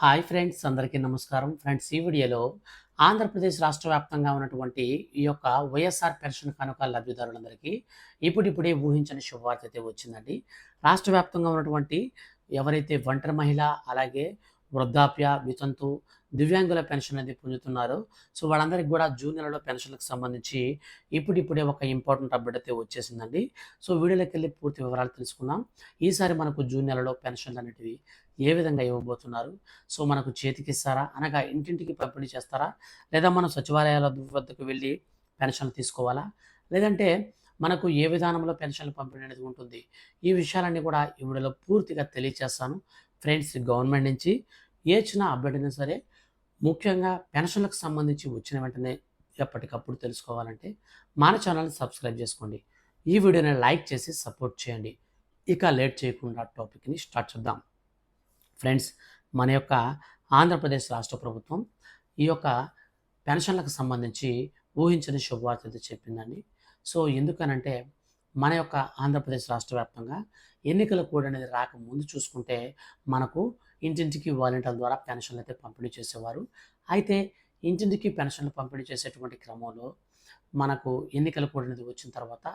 Hi friends అందరికీ నమస్కారం. Friends ఈ వీడియోలో ఆంధ్రప్రదేశ్ రాష్ట్ర వ్యాప్తంగా ఉన్నటువంటి ఈ యొక్క వైఎస్ఆర్ పెన్షన్ కనుక లబ్ధిదారులందరికీ ఇప్పుడిప్పుడే ఊహించని శుభవార్త అయితే వచ్చిందండి. రాష్ట్ర వ్యాప్తంగా ఉన్నటువంటి ఎవరైతే ఒంటరి మహిళ అలాగే వృద్ధాప్య వితంతు దివ్యాంగుల పెన్షన్ అనేది పొందుతున్నారో సో వాళ్ళందరికీ కూడా జూన్ నెలలో పెన్షన్లకు సంబంధించి ఇప్పుడిప్పుడే ఒక ఇంపార్టెంట్ అప్డేట్ అయితే వచ్చేసిందండి. సో వీడియోలోకి వెళ్ళి పూర్తి వివరాలు తెలుసుకుందాం. ఈసారి మనకు జూన్ నెలలో పెన్షన్లు అనేటివి ఏ విధంగా ఇవ్వబోతున్నారు? సో మనకు చేతికి ఇస్తారా అనగా ఇంటింటికి పంపిణీ చేస్తారా? లేదా మనం సచివాలయాల వద్దకు వెళ్ళి పెన్షన్లు తీసుకోవాలా? లేదంటే మనకు ఏ విధానంలో పెన్షన్లు పంపిణీ అనేది ఉంటుంది? ఈ విషయాలన్నీ కూడా ఈ పూర్తిగా తెలియచేస్తాను. ఫ్రెండ్స్ గవర్నమెంట్ నుంచి ఏ చిన్న అప్డేట్ అయినా సరే ముఖ్యంగా పెన్షన్లకు సంబంధించి వచ్చిన వెంటనే ఎప్పటికప్పుడు తెలుసుకోవాలంటే మన ఛానల్ని సబ్స్క్రైబ్ చేసుకోండి. ఈ వీడియోని లైక్ చేసి సపోర్ట్ చేయండి. ఇక లేట్ చేయకుండా టాపిక్ని స్టార్ట్ చేద్దాం. ఫ్రెండ్స్ మన యొక్క ఆంధ్రప్రదేశ్ రాష్ట్ర ప్రభుత్వం ఈ యొక్క పెన్షన్లకు సంబంధించి ఊహించని శుభవార్త అయితే చెప్పిందండి. సో ఎందుకనంటే మన యొక్క ఆంధ్రప్రదేశ్ రాష్ట్ర వ్యాప్తంగా ఎన్నికల కోడ్ అనేది రాకముందు చూసుకుంటే మనకు ఇంటింటికి వాలంటీర్ల ద్వారా పెన్షన్లు అయితే పంపిణీ చేసేవారు. అయితే ఇంటింటికి పెన్షన్లు పంపిణీ చేసేటువంటి క్రమంలో మనకు ఎన్నికల కోడ్ అనేది వచ్చిన తర్వాత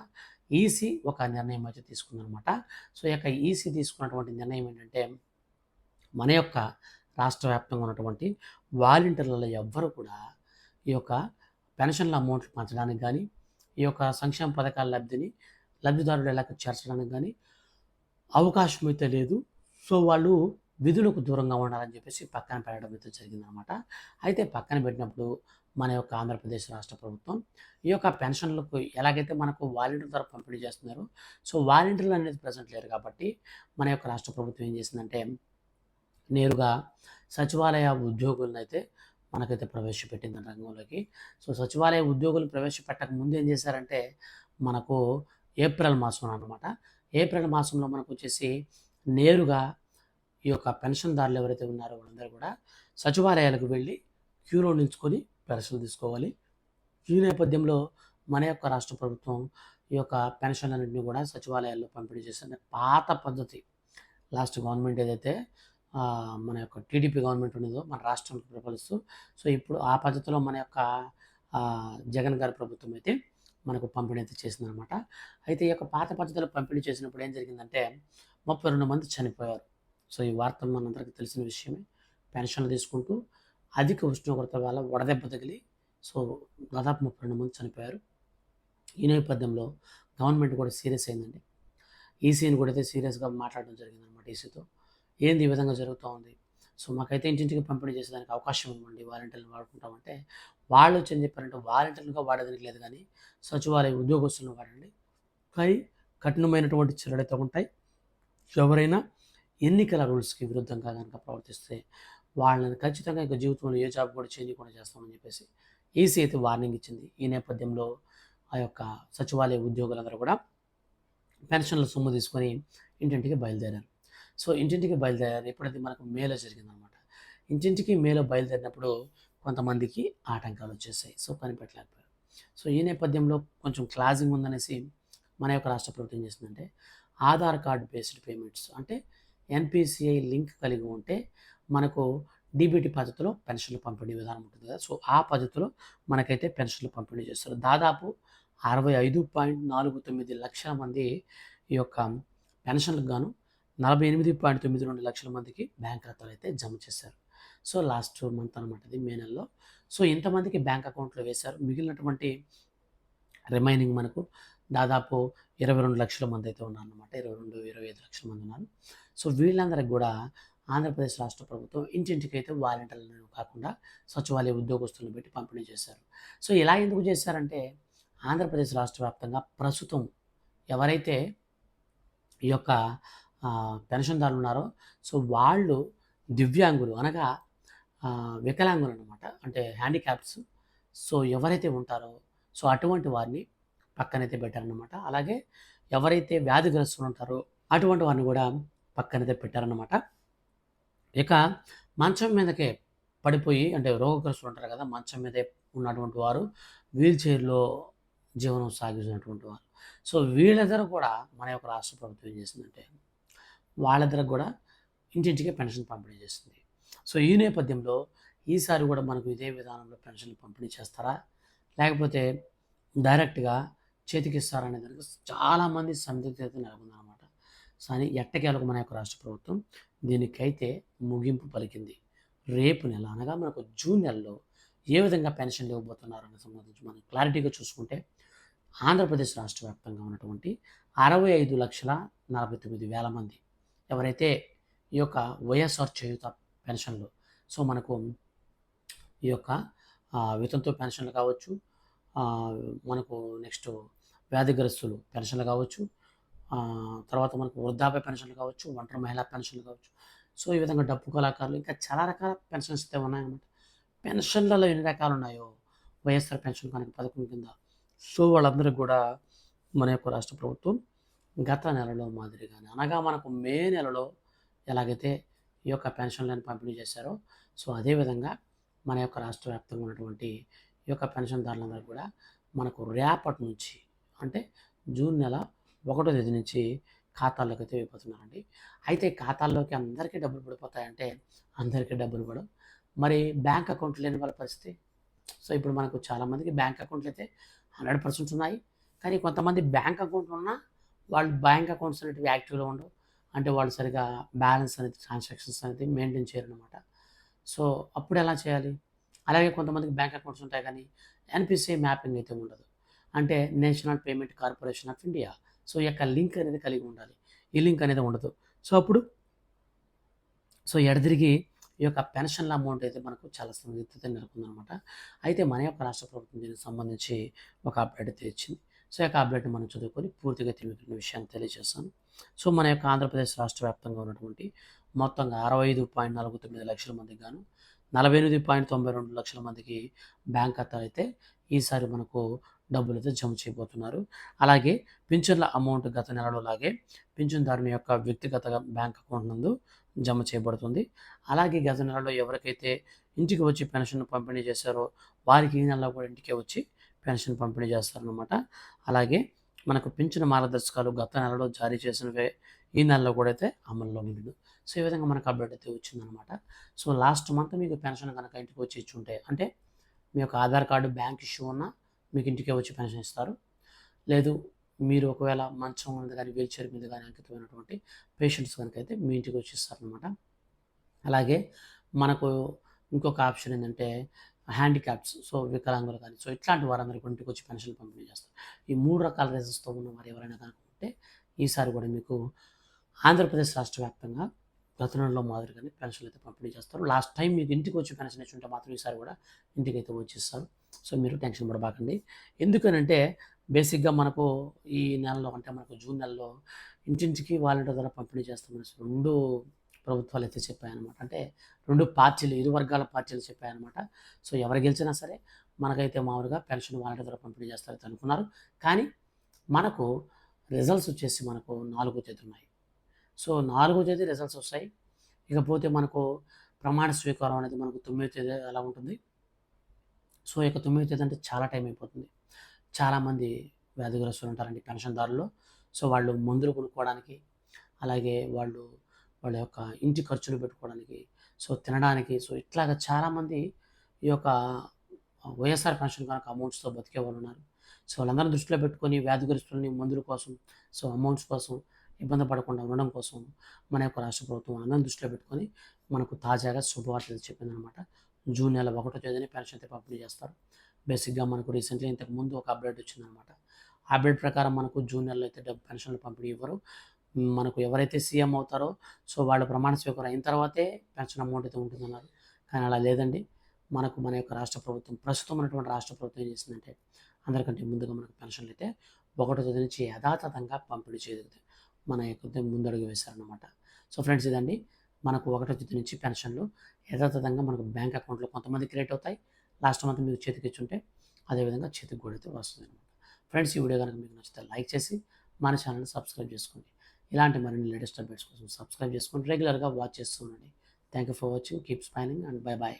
ఈసీ ఒక నిర్ణయం అయితే తీసుకుందనమాట సో ఈ యొక్క ఈసీ తీసుకున్నటువంటి నిర్ణయం ఏంటంటే మన యొక్క రాష్ట్ర వ్యాప్తంగా ఉన్నటువంటి వాలంటీర్లలో ఎవ్వరు కూడా ఈ యొక్క పెన్షన్ల అమౌంట్లు పంచడానికి కానీ ఈ యొక్క సంక్షేమ పథకాల లబ్ధిని లబ్ధిదారులు ఎలాగ చేర్చడానికి కానీ అవకాశం అయితే లేదు. సో వాళ్ళు విధులకు దూరంగా ఉండాలని చెప్పేసి పక్కన పెట్టడం అయితే జరిగిందనమాట అయితే పక్కన పెట్టినప్పుడు మన యొక్క ఆంధ్రప్రదేశ్ రాష్ట్ర ప్రభుత్వం ఈ యొక్క పెన్షన్లకు ఎలాగైతే మనకు వాలంటీర్ ద్వారా పంపిణీ చేస్తున్నారో సో వాలంటీర్లు అనేది ప్రజెంట్ లేరు కాబట్టి మన యొక్క రాష్ట్ర ప్రభుత్వం ఏం చేసిందంటే నేరుగా సచివాలయ ఉద్యోగులను అయితే మనకైతే ప్రవేశపెట్టింది రంగంలోకి. సో సచివాలయ ఉద్యోగులు ప్రవేశపెట్టక ముందు ఏం చేశారంటే మనకు ఏప్రిల్ మాసం అనమాట ఏప్రిల్ మాసంలో మనకు వచ్చేసి నేరుగా ఈ యొక్క పెన్షన్దారులు ఎవరైతే ఉన్నారో వాళ్ళందరూ కూడా సచివాలయాలకు వెళ్ళి క్యూలో నిల్చుకొని పెన్షన్లు తీసుకోవాలి. ఈ నేపథ్యంలో మన యొక్క రాష్ట్ర ప్రభుత్వం ఈ యొక్క పెన్షన్లన్నింటినీ కూడా సచివాలయాల్లో పంపిణీ చేసిన పాత పద్ధతి లాస్ట్ గవర్నమెంట్ ఏదైతే మన యొక్క టీడీపీ గవర్నమెంట్ ఉన్నదో మన రాష్ట్రానికి ప్రబలిస్తూ సో ఇప్పుడు ఆ పద్ధతిలో మన యొక్క జగన్ గారి ప్రభుత్వం అయితే మనకు పంపిణీ అయితే చేసిందనమాట అయితే ఈ యొక్క పాత పద్ధతిలో పంపిణీ చేసినప్పుడు ఏం జరిగిందంటే ముప్పై రెండు మంది చనిపోయారు. సో ఈ వార్త మనందరికీ తెలిసిన విషయమే. పెన్షన్లు తీసుకుంటూ అధిక ఉష్ణోగ్రత వల్ల వడదెబ్బ తగిలి సో దాదాపు ముప్పై రెండు మంది చనిపోయారు. ఈ నేపథ్యంలో గవర్నమెంట్ కూడా సీరియస్ అయిందండి. ఈసీని కూడా అయితే సీరియస్గా మాట్లాడడం జరిగిందనమాట ఈసీతో. ఏంది ఈ విధంగా జరుగుతూ ఉంది? సో మాకైతే ఇంటింటికి పంపిణీ చేసేదానికి అవకాశం ఇవ్వండి వాలంటీర్లు వాడుకుంటామంటే వాళ్ళు వచ్చి ఏం చెప్పారంటే వాలంటీర్లుగా వాడేదానికి లేదు కానీ సచివాలయ ఉద్యోగస్తులను వాడండి. కానీ కఠినమైనటువంటి చర్యలైతే ఉంటాయి. ఎవరైనా ఎన్నికల రూల్స్కి విరుద్ధంగా కనుక ప్రవర్తిస్తే వాళ్ళని ఖచ్చితంగా ఇక జీవితంలో ఏ జాబ్ కూడా చేంజ్ కూడా చేస్తామని చెప్పేసి ఈసీ అయితే వార్నింగ్ ఇచ్చింది. ఈ నేపథ్యంలో ఆ యొక్క సచివాలయ ఉద్యోగులందరూ కూడా పెన్షన్ల సొమ్ము తీసుకొని ఇంటింటికి బయలుదేరారు. సో ఇంటింటికి బయలుదేరారు. ఎప్పుడైతే మనకు మేలో జరిగిందనమాట. ఇంటింటికి మేలో బయలుదేరినప్పుడు కొంతమందికి ఆటంకాలు వచ్చేసాయి సో కనిపెట్టలేకపోయారు సో ఈ నేపథ్యంలో కొంచెం క్లాజింగ్ ఉందనేసి మన యొక్క రాష్ట్ర ప్రభుత్వం ఏం చేసిందంటే ఆధార్ కార్డ్ బేస్డ్ పేమెంట్స్ అంటే ఎన్పిసిఐ లింక్ కలిగి ఉంటే మనకు డీబీటీ పద్ధతిలో పెన్షన్లు పంపిణీ విధానం ఉంటుంది కదా. సో ఆ పద్ధతిలో మనకైతే పెన్షన్లు పంపిణీ చేస్తారు. దాదాపు అరవై ఐదు పాయింట్ నాలుగు తొమ్మిది లక్షల మంది ఈ యొక్క పెన్షన్లకు గాను నలభై ఎనిమిది పాయింట్ తొమ్మిది రెండు లక్షల మందికి బ్యాంక్ ఖాతాలు అయితే జమ చేశారు. సో లాస్ట్ మంత్ అనమాట ఇది మే నెలలో. సో ఇంతమందికి బ్యాంక్ అకౌంట్లో వేశారు. మిగిలినటువంటి రిమైనింగ్ మనకు దాదాపు ఇరవై రెండు లక్షల మంది అయితే ఉన్నారు అనమాట ఇరవై రెండు ఇరవై ఐదు లక్షల మంది ఉన్నారు. సో వీళ్ళందరికి కూడా ఆంధ్రప్రదేశ్ రాష్ట్ర ప్రభుత్వం ఇంటింటికి అయితే వాలంటీర్లను కాకుండా సచివాలయ ఉద్యోగస్తులను పెట్టి పంపిణీ చేశారు. సో ఇలా ఎందుకు చేశారంటే ఆంధ్రప్రదేశ్ రాష్ట్ర వ్యాప్తంగా ప్రస్తుతం ఎవరైతే ఈ యొక్క పెన్షన్దారులు ఉన్నారో. సో వాళ్ళు దివ్యాంగులు అనగా వికలాంగులు అనమాట అంటే హ్యాండిక్యాప్స్. సో ఎవరైతే ఉంటారో సో అటువంటి వారిని పక్కనైతే పెట్టారనమాట అలాగే ఎవరైతే వ్యాధిగ్రస్తులు ఉంటారో అటువంటి వారిని కూడా పక్కనైతే పెట్టారనమాట ఇక మంచం మీదకే పడిపోయి అంటే రోగగ్రస్తులు ఉంటారు కదా మంచం మీదే ఉన్నటువంటి వారు వీల్ చైర్లో జీవనం సాగిస్తున్నటువంటి వారు. సో వీళ్ళిద్దరూ కూడా మన యొక్క రాష్ట్ర ప్రభుత్వం ఏం చేసిందంటే వాళ్ళిద్దరికి కూడా ఇంటింటికి పెన్షన్ పంపిణీ చేస్తుంది. సో ఈ నేపథ్యంలో ఈసారి కూడా మనకు ఇదే విధానంలో పెన్షన్లు పంపిణీ చేస్తారా? లేకపోతే డైరెక్ట్గా చేతికి ఇస్తారనే దానికి చాలామంది సందిగ్ధత నెలకొందనమాట కానీ ఎట్టకేలకు మన యొక్క రాష్ట్ర ప్రభుత్వం దీనికైతే ముగింపు పలికింది. రేపు నెల అనగా మనకు జూన్ నెలలో ఏ విధంగా పెన్షన్లు ఇవ్వబోతున్నారని సంబంధించి మనం క్లారిటీగా చూసుకుంటే ఆంధ్రప్రదేశ్ రాష్ట్ర వ్యాప్తంగా ఉన్నటువంటి అరవై ఐదు లక్షల నలభై తొమ్మిది వేల మంది ఎవరైతే ఈ యొక్క వైఎస్ఆర్ చేయుత పెన్షన్లు సో మనకు ఈ యొక్క వితంతు పెన్షన్లు కావచ్చు మనకు నెక్స్ట్ వ్యాధిగ్రస్తులు పెన్షన్లు కావచ్చు తర్వాత మనకు వృద్ధాప్య పెన్షన్లు కావచ్చు ఒంటరి మహిళా పెన్షన్లు కావచ్చు. సో ఈ విధంగా డప్పు కళాకారులు ఇంకా చాలా రకాల పెన్షన్స్ అయితే ఉన్నాయన్నమాట. పెన్షన్లలో ఎన్ని రకాలు ఉన్నాయో వైఎస్ఆర్ పెన్షన్ కనుక పథకం కింద. సో వాళ్ళందరికీ కూడా మన యొక్క రాష్ట్ర ప్రభుత్వం గత నెలలో మాదిరిగానే అనగా మనకు మే నెలలో ఎలాగైతే ఈ యొక్క పెన్షన్లను పంపిణీ చేశారో సో అదేవిధంగా మన యొక్క రాష్ట్ర వ్యాప్తంగా ఉన్నటువంటి ఈ యొక్క పెన్షన్దారులందరూ కూడా మనకు రేపటి నుంచి అంటే జూన్ నెల ఒకటో తేదీ నుంచి ఖాతాల్లోకి అయితే వెళ్ళిపోతున్నారండి. అయితే ఖాతాల్లోకి అందరికీ డబ్బులు పడిపోతాయంటే అందరికీ డబ్బులు పడవు. మరి బ్యాంక్ అకౌంట్ లేని వాళ్ళ పరిస్థితి? సో ఇప్పుడు మనకు చాలామందికి బ్యాంక్ అకౌంట్లు అయితే హండ్రెడ్ పర్సెంట్ ఉన్నాయి. కానీ కొంతమంది బ్యాంక్ అకౌంట్ ఉన్నా వాళ్ళు బ్యాంక్ అకౌంట్స్ అనేటివి యాక్టివ్లో ఉండవు. అంటే వాళ్ళు సరిగా బ్యాలెన్స్ అనేది ట్రాన్సాక్షన్స్ అనేది మెయింటైన్ చేయరు అనమాట సో అప్పుడు ఎలా చేయాలి? అలాగే కొంతమందికి బ్యాంక్ అకౌంట్స్ ఉంటాయి కానీ ఎన్పిసిఐ మ్యాపింగ్ అయితే ఉండదు. అంటే national payment corporation of India. So ఈ యొక్క లింక్ అనేది కలిగి ఉండాలి. ఈ లింక్ అనేది ఉండదు. సో అప్పుడు సో ఎడదిరిగి ఈ యొక్క పెన్షన్ల అమౌంట్ అయితే మనకు చాలా సందిగ్ధత నెలకొందనమాట అయితే మన యొక్క రాష్ట్ర ప్రభుత్వం దీనికి సంబంధించి ఒక అప్డేట్ అయితే ఇచ్చింది. సో ఈ యొక్క అప్డేట్ మనం చదువుకొని పూర్తిగా తెలియని విషయాన్ని తెలియజేస్తాను. సో మన యొక్క ఆంధ్రప్రదేశ్ రాష్ట్ర వ్యాప్తంగా ఉన్నటువంటి మొత్తంగా అరవై ఐదు పాయింట్ నలభై తొమ్మిది లక్షల మందికి గాను నలభై ఎనిమిది పాయింట్ తొంభై రెండు లక్షల మందికి బ్యాంక్ ఖాతాలు అయితే ఈసారి మనకు డబ్బులు అయితే జమ చేయబోతున్నారు. అలాగే పింఛన్ల అమౌంట్ గత నెలలో లాగే పింఛన్దారుని యొక్క వ్యక్తిగత బ్యాంక్ అకౌంట్ నందు జమ చేయబడుతుంది. అలాగే గత నెలలో ఎవరికైతే ఇంటికి వచ్చి పెన్షన్ పంపిణీ చేశారో వారికి ఈ నెలలో కూడా ఇంటికే వచ్చి పెన్షన్ పంపిణీ చేస్తారనమాట అలాగే మనకు పింఛన్ మార్గదర్శకాలు గత నెలలో జారీ చేసినవే ఈ నెలలో కూడా అయితే అమల్లో ఉండదు సో ఈ విధంగా మనకు అప్డేట్ అయితే వచ్చిందనమాట సో లాస్ట్ మంత్ మీకు పెన్షన్ కనుక ఇంటికి వచ్చి ఇచ్చి ఉంటే అంటే మీ యొక్క ఆధార్ కార్డు బ్యాంక్ ఇష్యూ ఉన్నా మీకు ఇంటికే వచ్చి పెన్షన్ ఇస్తారు. లేదు మీరు ఒకవేళ మంచం మీద కానీ వీల్ చైర్ మీద కానీ అంకితమైనటువంటి పేషెంట్స్ కనుక అయితే మీ ఇంటికి వచ్చి ఇస్తారనమాట అలాగే మనకు ఇంకొక ఆప్షన్ ఏంటంటే హ్యాండిక్యాప్స్ సో వికలాంగులు కానీ సో ఇట్లాంటి వారందరికీ ఇంటికి వచ్చి పెన్షన్ పంపిణీ చేస్తారు. ఈ మూడు రకాల రేసెస్తో ఉన్న వారు ఎవరైనా కనుక్కుంటే ఈసారి కూడా మీకు ఆంధ్రప్రదేశ్ రాష్ట్ర వ్యాప్తంగా గత నెలలో మాదిరిగానే పెన్షన్లు అయితే పంపిణీ చేస్తారు. లాస్ట్ టైం మీకు ఇంటికి వచ్చి పెన్షన్ ఇచ్చి ఉంటే మాత్రం ఈసారి కూడా ఇంటికి అయితే వచ్చేస్తారు. సో మీరు టెన్షన్ పడబాకండి. ఎందుకనంటే బేసిక్గా మనకు ఈ నెలలో అంటే మనకు జూన్ నెలలో ఇంటింటికి వాలంటీర్ ద్వారా పంపిణీ చేస్తామని రెండు ప్రభుత్వాలు అయితే చెప్పాయన్నమాట. అంటే రెండు పార్టీలు ఇరు వర్గాల పార్టీలు చెప్పాయన్నమాట. సో ఎవరు గెలిచినా సరే మనకైతే మామూలుగా పెన్షన్ వాలంటీర్ ద్వారా పంపిణీ చేస్తారైతే అనుకున్నారు. కానీ మనకు రిజల్ట్స్ వచ్చేసి మనకు నాలుగో తేదీ ఉన్నాయి. సో నాలుగో తేదీ రిజల్ట్స్ వస్తాయి. ఇకపోతే మనకు ప్రమాణ స్వీకారం అనేది మనకు తొమ్మిదో తేదీ అలా ఉంటుంది. సో ఇక తొమ్మిదో తేదీ అంటే చాలా టైం అయిపోతుంది. చాలామంది వ్యాధిగ్రస్తులు ఉంటారండి పెన్షన్దారులు సో వాళ్ళు మందులు కొనుక్కోవడానికి అలాగే వాళ్ళు వాళ్ళ యొక్క ఇంటి ఖర్చులు పెట్టుకోవడానికి. సో తినడానికి. సో ఇట్లాగా చాలామంది ఈ యొక్క వైఎస్ఆర్ పెన్షన్ కనుక అమౌంట్స్తో బతికే వాళ్ళు ఉన్నారు సో వాళ్ళందరినీ దృష్టిలో పెట్టుకొని వ్యాధిగ్రస్తులని మందుల కోసం సో అమౌంట్స్ కోసం ఇబ్బంది పడకుండా ఉండడం కోసం మన యొక్క రాష్ట్ర ప్రభుత్వం అందరం దృష్టిలో పెట్టుకొని మనకు తాజాగా శుభవార్తలు చెప్పిందనమాట జూన్ నెల ఒకటో తేదీని పెన్షన్ అయితే పంపిణీ చేస్తారు. బేసిక్గా మనకు రీసెంట్లీ ఇంతకు ముందు ఒక అప్డేట్ వచ్చిందనమాట ఆ అప్డేట్ ప్రకారం మనకు జూన్ నెలలో అయితే పెన్షన్లు పంపిణీ ఇవ్వరు. మనకు ఎవరైతే సీఎం అవుతారో సో వాళ్ళు ప్రమాణ స్వీకారం అయిన తర్వాతే పెన్షన్ అమౌంట్ అయితే ఉంటుందన్నారు. కానీ అలా లేదండి. మనకు మన యొక్క రాష్ట్ర ప్రభుత్వం ప్రస్తుతం ఉన్నటువంటి రాష్ట్ర ప్రభుత్వం ఏం చేసిందంటే అందరికంటే ముందుగా మనకు పెన్షన్లు అయితే ఒకటో తేదీ నుంచి యథాతథంగా పంపిణీ చేయదు మన యొక్క ముందడుగు వేశారనమాట సో ఫ్రెండ్స్ ఇదండి. మనకు ఒకటో తేదీ నుంచి పెన్షన్లు యథాతథంగా మనకు బ్యాంక్ అకౌంట్లో కొంతమంది క్రియేట్ అవుతాయి. లాస్ట్ మంత్ మీకు చేతికి ఇచ్చుంటే అదేవిధంగా చేతికి కూడా అయితే వస్తుంది అనమాట ఫ్రెండ్స్ ఈ వీడియో కనుక మీకు నచ్చితే లైక్ చేసి మన ఛానల్ని సబ్స్క్రైబ్ చేసుకోండి. ఇలాంటి మరిన్ని లేటెస్ట్ అప్డేట్స్ కోసం సబ్స్క్రైబ్ చేసుకోండి రెగ్యులర్గా వాచ్ చేస్తూ ఉండండి. Thank you for watching keep smiling and bye bye